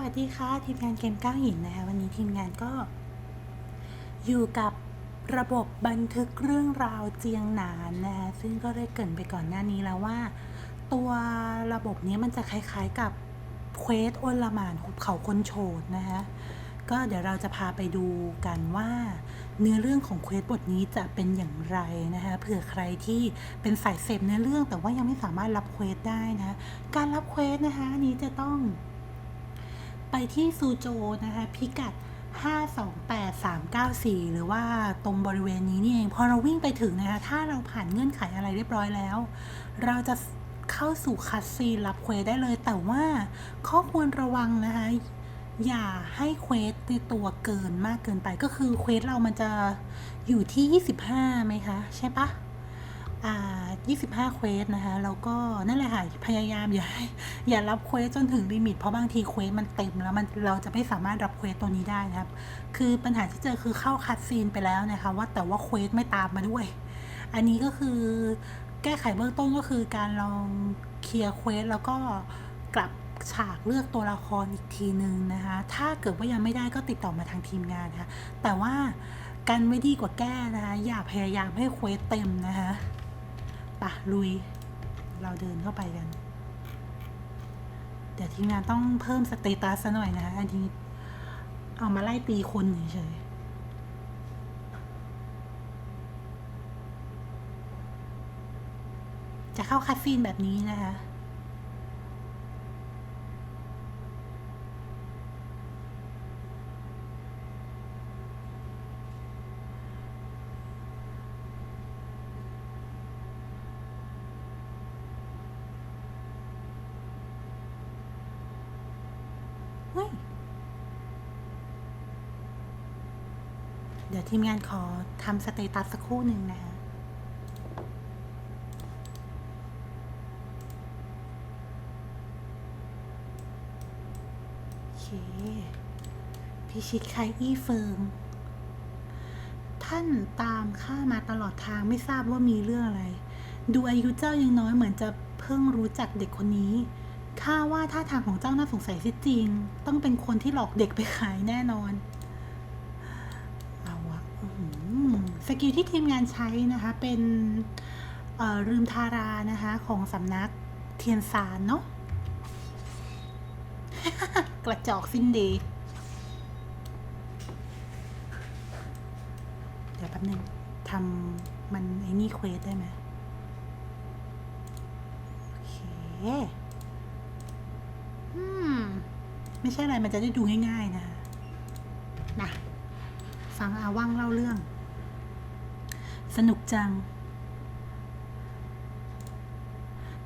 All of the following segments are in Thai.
วัสดีค่ะ ทีมงานเกมก้าวหินนะคะวันนี้ทีมงานก็ อยู่กับระบบบันทึกเรื่องราวเจียงหนานนะคะซึ่งก็ได้เกรินไปก่อนหน้านี้แล้วว่า ตัวระบบนี้มันจะคล้ายๆกับเควสอลมานหุบเขาคนโฉดนะคะก็เดี๋ยวเราจะพาไปดูกันว่า เนื้อเรื่องของเควสบทนี้จะเป็นอย่างไรนะคะเผื่อใครที่เป็นสายเสพเนื้อเรื่องแต่ว่ายังไม่สามารถรับเควสได้นะ การรับเควสนะคะนี้จะต้อง ไปที่ซูโจนะคะพิกัด 528394 หรือว่าตรงบริเวณนี้นี่เอง พอเราวิ่งไปถึงนะคะถ้าเราผ่านเงื่อนไขอะไรเรียบร้อยแล้ว เราจะเข้าสู่คัสซีรับเควสได้เลย แต่ว่าข้อควรระวังนะคะอย่าให้เควสในตัวเกินมากเกินไปก็คือเควสเรามันจะอยู่ที่ 25ไหมคะ ใช่ปะ 25 เควสนะคะ แล้วก็นั่นแหละค่ะ พยายามอย่าอย่ารับเควสจนถึงลิมิต เพราะบางทีเควสมันเต็มแล้วมันเราจะไม่สามารถรับเควสตัวนี้ได้นะครับ คือปัญหาที่เจอคือเข้าคัดซีนไปแล้วนะคะ ว่าแต่ว่าเควสไม่ตามมาด้วย อันนี้ก็คือแก้ไขเบื้องต้นก็คือการลองเคลียร์เควสแล้วก็กลับฉากเลือกตัวละครอีกทีหนึ่งนะคะ ถ้าเกิดว่ายังไม่ได้ก็ติดต่อมาทางทีมงานนะคะ แต่ว่ากันไม่ดีกว่าแก้นะคะ อย่าพยายามให้เควสเต็มนะคะ ปะลุย เราเดินเข้าไปกัน เดี๋ยวทีมงานต้องเพิ่มสเตตัสซะหน่อยนะอันนี้เอามาไล่ตีคนเฉยจะเข้าคัสซีนแบบนี้นะคะ ดี๋ยวทีมงานขอทำสเตตัสสักครู่หนึ่งนะคะโอเคพิชิตไคอี้เฟิงท่านตามข้ามาตลอดทางไม่ทราบว่ามีเรื่องอะไร ดูอายุเจ้ายังน้อยเหมือนจะเพิ่งรู้จักเด็กคนนี้ ข้าว่าท่าทางของเจ้าน่าสงสัยสิจริง ต้องเป็นคนที่หลอกเด็กไปขายแน่นอน เอาวะอื้อหือ สกิลที่ทีมงานใช้นะคะ เป็นเอ่อลืมทารานะคะ ของสำนักเทียนซานเนาะกระจอกสิ้นดี เดี๋ยวแป๊บนึงทำมันไอ้นี่เควสได้ไหมโอเคอืม ไม่ใช่อะไรมันจะได้ดูง่ายๆนะคะนะฟังอาว่างเล่าเรื่อง สนุกจัง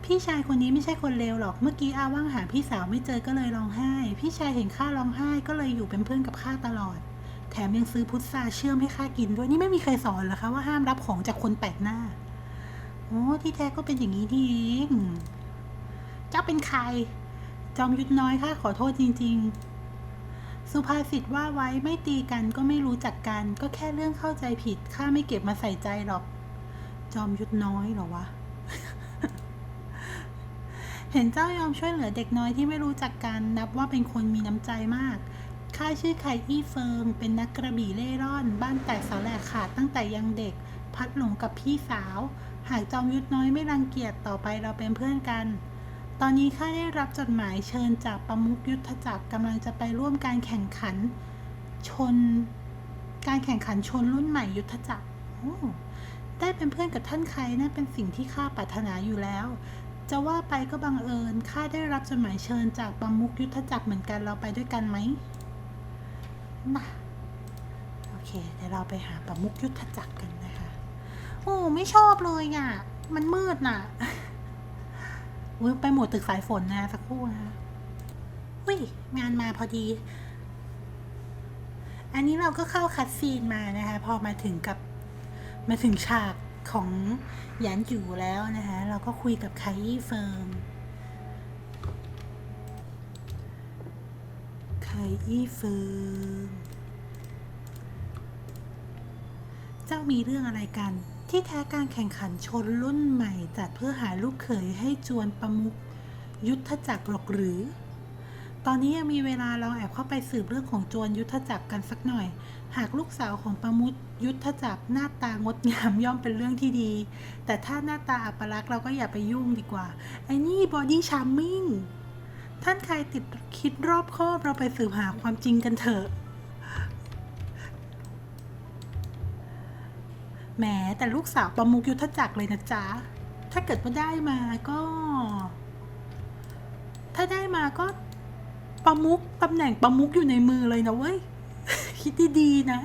พี่ชายคนนี้ไม่ใช่คนเลวหรอก เมื่อกี้อาว่างหาพี่สาวไม่เจอก็เลยร้องไห้ พี่ชายเห็นข้าร้องไห้ก็เลยอยู่เป็นเพื่อนกับข้าตลอด แถมยังซื้อพุทราเชื่อมให้ข้ากินด้วย นี่ไม่มีใครสอนหรอคะว่าห้ามรับของจากคนแปลกหน้า โอ้ที่แท้ก็เป็นอย่างนี้นี่เองเจ้าเป็นใคร จอมยุทธน้อยค่ะขอโทษจริง ๆ สุภาษิตว่าไว้ไม่ตีกันก็ไม่รู้จักกัน ก็แค่เรื่องเข้าใจผิดข้าไม่เก็บมาใส่ใจหรอก จอมยุทธน้อยหรอวะ เห็นเจ้ายอมช่วยเหลือเด็กน้อยที่ไม่รู้จักกันนับว่าเป็นคนมีน้ำใจมากข้าชื่อไคอี้เฟิงเป็นนักกระบี่เล่ร่อน บ้านแตกสาแหลกขาดตั้งแต่ยังเด็ก พัดหลงกับพี่สาว หากจอมยุทธน้อยไม่รังเกียจต่อไปเราเป็นเพื่อนกัน ตอนนี้ข้าได้รับจดหมายเชิญจากประมุขยุทธจักรกำลังจะไปร่วมการแข่งขันชน การแข่งขันชนรุ่นใหม่ยุทธจักรโอ้ได้เป็นเพื่อนกับท่านใครนั่นเป็นสิ่งที่ข้าปรารถนาอยู่แล้ว จะว่าไปก็บังเอิญข้าได้รับจดหมายเชิญจากประมุขยุทธจักรเหมือนกันเราไปด้วยกันไหมนะโอเคเดี๋ยวเราไปหาประมุขยุทธจักรกันนะคะ โอ้ไม่ชอบเลยอะ มันมืดน่ะ อุ๊ยไปหมดตึกสายฝนนะสักครู่นะคะอุ้ยงานมาพอดี อันนี้เราก็เข้าคัดซีนมานะคะ พอมาถึงกับมาถึงฉากของหยานอยู่แล้วนะคะ เราก็คุยกับไคยี่เฟิงไคยี่เฟิงเจ้ามีเรื่องอะไรกัน ที่แท้การแข่งขันชนรุ่นใหม่จัดเพื่อหาลูกเขยให้จวนประมุขยุทธจักรหรอกหรือ ตอนนี้ยังมีเวลาเราแอบเข้าไปสืบเรื่องของโจรยุทธจักรกันสักหน่อย หากลูกสาวของประมุตยุทธจักรหน้าตางดงามย่อมเป็นเรื่องที่ดี แต่ถ้าหน้าตาอัปลักษณ์เราก็อย่าไปยุ่งดีกว่า ไอ้นี่บอดี้ชาร์มมิ่ง ท่านใครติดคิดรอบคอบเราไปสืบหาความจริงกันเถอะ แหมแต่ลูกสาวประมุกยุทธจักรเลยนะจ๊ะ ถ้าเกิดว่าได้มาก็ ถ้าได้มาก็ประมุกตำแหน่งประมุกอยู่ในมือเลยนะเว้ย คิดดีๆนะ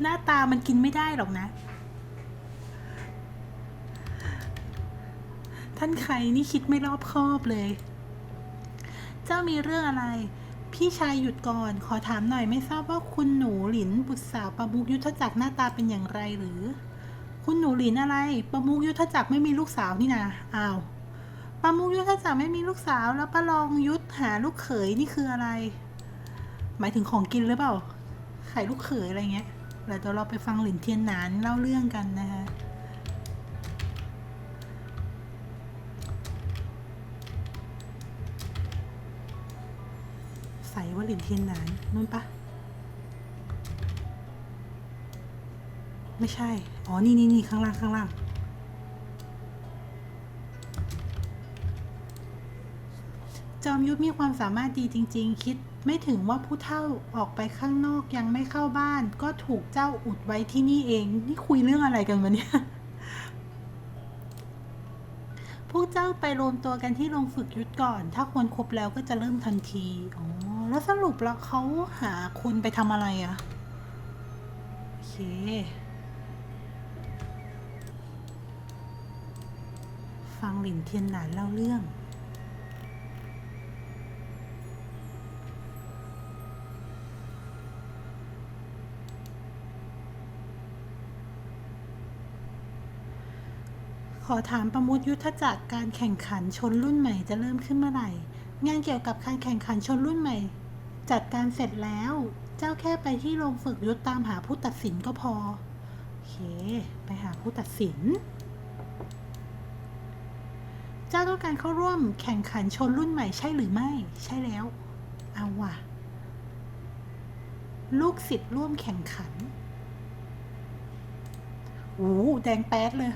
หน้าตามันกินไม่ได้หรอกนะ ท่านใครนี่คิดไม่รอบคอบเลย เจ้ามีเรื่องอะไร พี่ชายหยุดก่อน ขอถามหน่อยไม่ทราบว่าคุณหนูหลินบุตรสาวประมุกยุทธจักรหน้าตาเป็นอย่างไรหรือ คุณหนูหลินอะไร ประมุกยุทธจักรไม่มีลูกสาวนี่นะอ้าวประมุกยุทธจักรไม่มีลูกสาว แล้วประลองยุทธหาลูกเขยนี่คืออะไร หมายถึงของกินหรือเปล่าไข่ลูกเขยอะไรเงี้ยแล้วเดี๋ยวเราไปฟังหลินเทียนหนานเล่าเรื่องกันนะคะ หลินเทียนหนานนู่นปะไม่ใช่ อ๋อ นี่นี่นี่ข้างล่างข้างล่าง จอมยุทธมีความสามารถดีจริง ๆ คิดไม่ถึงว่าผู้เฒ่าออกไปข้างนอกยังไม่เข้าบ้าน ก็ถูกเจ้าอุดไว้ที่นี่เอง นี่คุยเรื่องอะไรกันวะเนี่ย พวกเจ้าไปรวมตัวกันที่โรงฝึกยุทธก่อน ถ้าควรครบแล้วก็จะเริ่มทันที อ๋อ แล้วสรุปแล้วเขาหาคนไปทำอะไรอะโอเค ฟังหลินเทียนหนานเล่าเรื่อง ขอถามประมุตยุทธจักรการแข่งขันชนรุ่นใหม่จะเริ่มขึ้นเมื่อไหร่งานเกี่ยวกับการแข่งขันชนรุ่นใหม่ จัดการเสร็จแล้ว เจ้าแค่ไปที่โรงฝึกยุทธตามหาผู้ตัดสินก็พอ โอเค ไปหาผู้ตัดสิน เจ้าต้องการเข้าร่วมแข่งขันชนรุ่นใหม่ใช่หรือไม่ ใช่แล้ว เอาว่ะ ลูกศิษย์ร่วมแข่งขันโอ้โหแดงแป๊ดเลย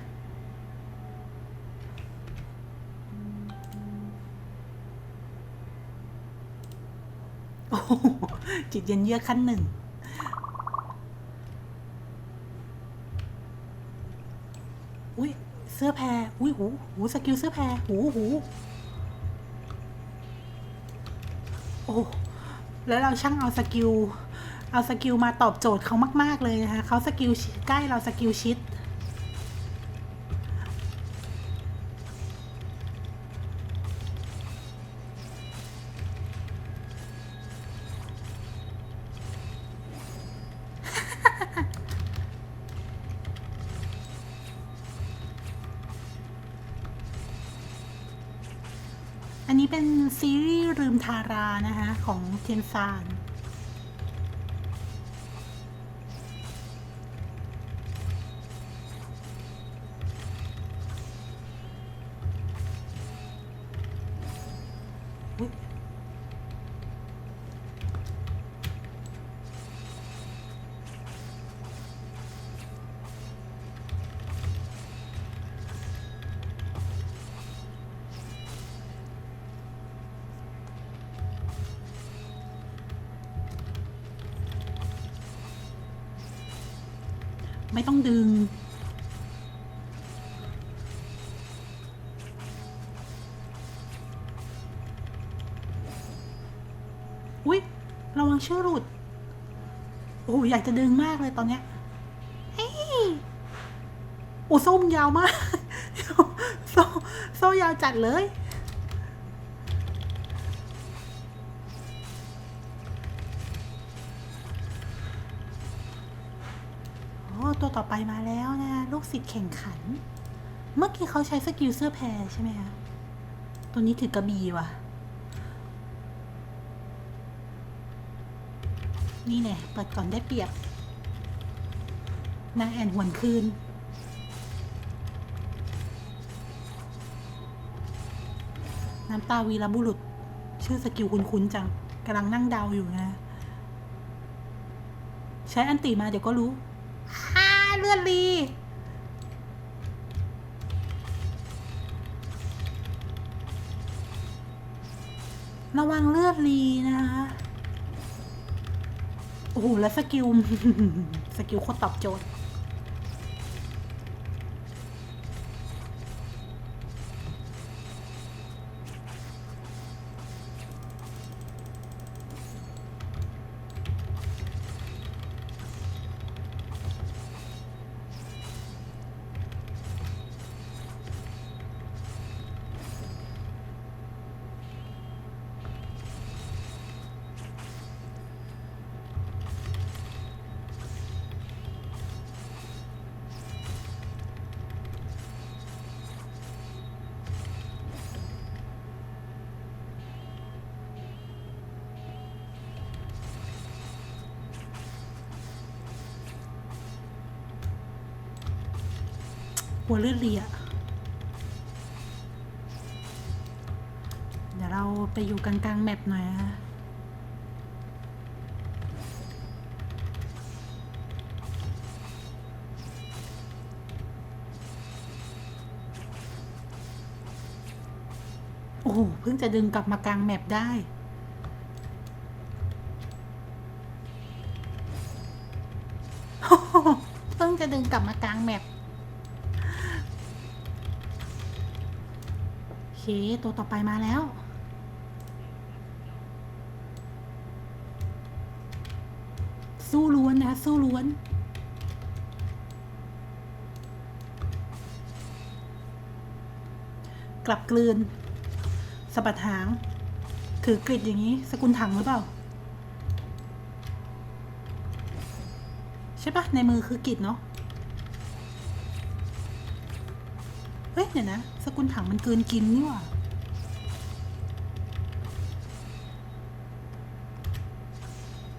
โอ้จิตเย็นเยือกขั้นหนึ่ง อุ้ยเสื้อแพรอุ้ยหูหูสกิลเสื้อแพรหูหูโอ้แล้วเราช่างเอาสกิลเอาสกิลมาตอบโจทย์เขามาก ๆ เลยนะคะเขาสกิลชิดใกล้เราสกิลชิด อันนี้เป็นซีรีส์ลืมทารานะคะของเทียนซาน ไม่ต้องดึง อุ๊ย ระวังเชื่อหลุด โอ้อยากจะดึงมากเลยตอนเนี้ยเฮ้ยโอ้โซ่มยาวมากโซ่โซ่ยาวจัดเลย ตัวต่อไปมาแล้วนะ ลูกศิษย์แข่งขัน เมื่อกี้เขาใช้สกิลเสื้อแพรใช่ไหมคะตัวนี้ถือกระบี่ว่ะ นี่แน่เปิดก่อนได้เปรียบนางแอนหวนคืน น้ำตาวีรบุรุษ ชื่อสกิลคุ้นๆจังกำลังนั่งเดาอยู่นะ ใช้อันติมาเดี๋ยวก็รู้ เลือดรีระวังเลือดรีนะคะ โอ้โห แล้วสกิล สกิลโคตรตอบโจทย์ หัวเลือดเลียเดี๋ยวเราไปอยู่กลางๆแมปหน่อยนะโอ้โหเพิ่งจะดึงกลับมากลางแมปได้เพิ่งจะดึงกลับมากลางแมป ตัวต่อไปมาแล้ว สู้ล้วนนะสู้ล้วน กลับกลืนสะบัดหาง ถือกริดอย่างนี้ สกุลถังหรือเปล่า ใช่ปะในมือคือกริดเนาะ ฮ้ยเดี๋ยวนะ สกุลถังมันเกินกินนี่หว่า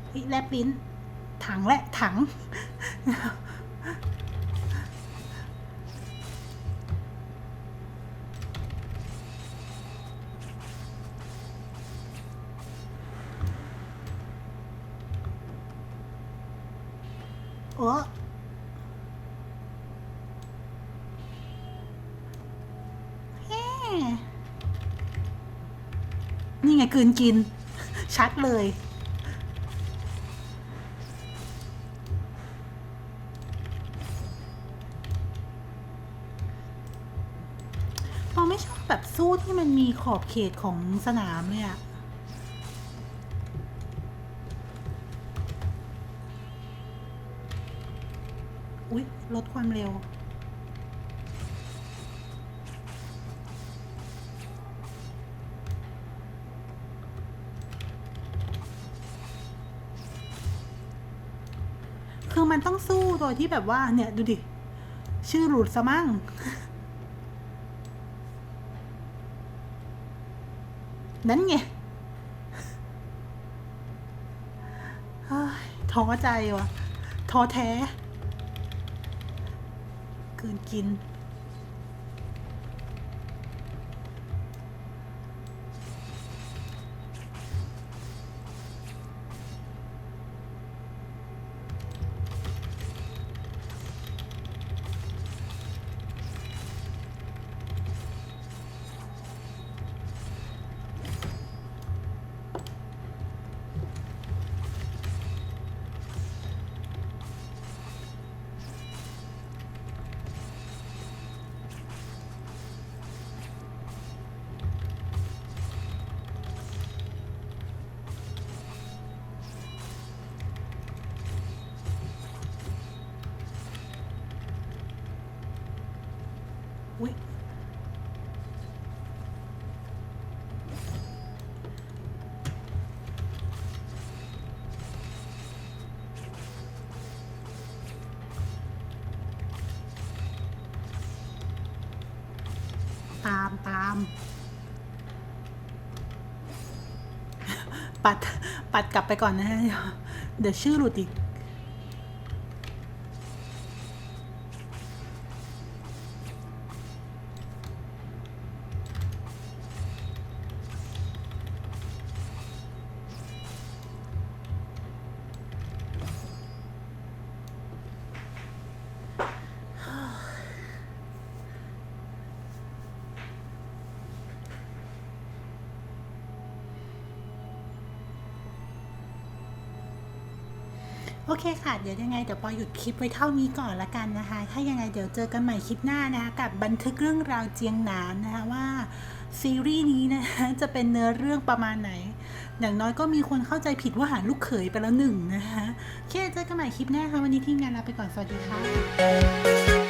เฮ้แลบลิ้นถังแหละถัง โอ้แฮ่นี่ไง กืนกิน ชัดเลยเราไม่ชอบแบบสู้ที่มันมีขอบเขตของสนามเลยอะอุ๊ย ลดความเร็ว คือมันต้องสู้โดยที่แบบว่า เนี่ยดูดิ ชื่อหลุดซะมั่งนั่นไงท้อใจวะท้อแท้ เกินกิน ปัดปัดกลับไปก่อนนะฮะ เดี๋ยวชื่อหลุดอีก โอเคค่ะ เดี๋ยวยังไงเดี๋ยวปอหยุดคลิปไว้เท่านี้ก่อนละกันนะคะ ถ้ายังไงเดี๋ยวเจอกันใหม่คลิปหน้านะคะกับบันทึกเรื่องราวเจียงหนานนะคะว่าซีรีส์นี้นะคะจะเป็นเนื้อเรื่องประมาณไหน อย่างน้อยก็มีคนเข้าใจผิดว่าหาลูกเขยไปแล้วหนึ่งนะคะโอเคเจอกันใหม่คลิปหน้าค่ะวันนี้ทีมงานลาไปก่อนสวัสดีค่ะ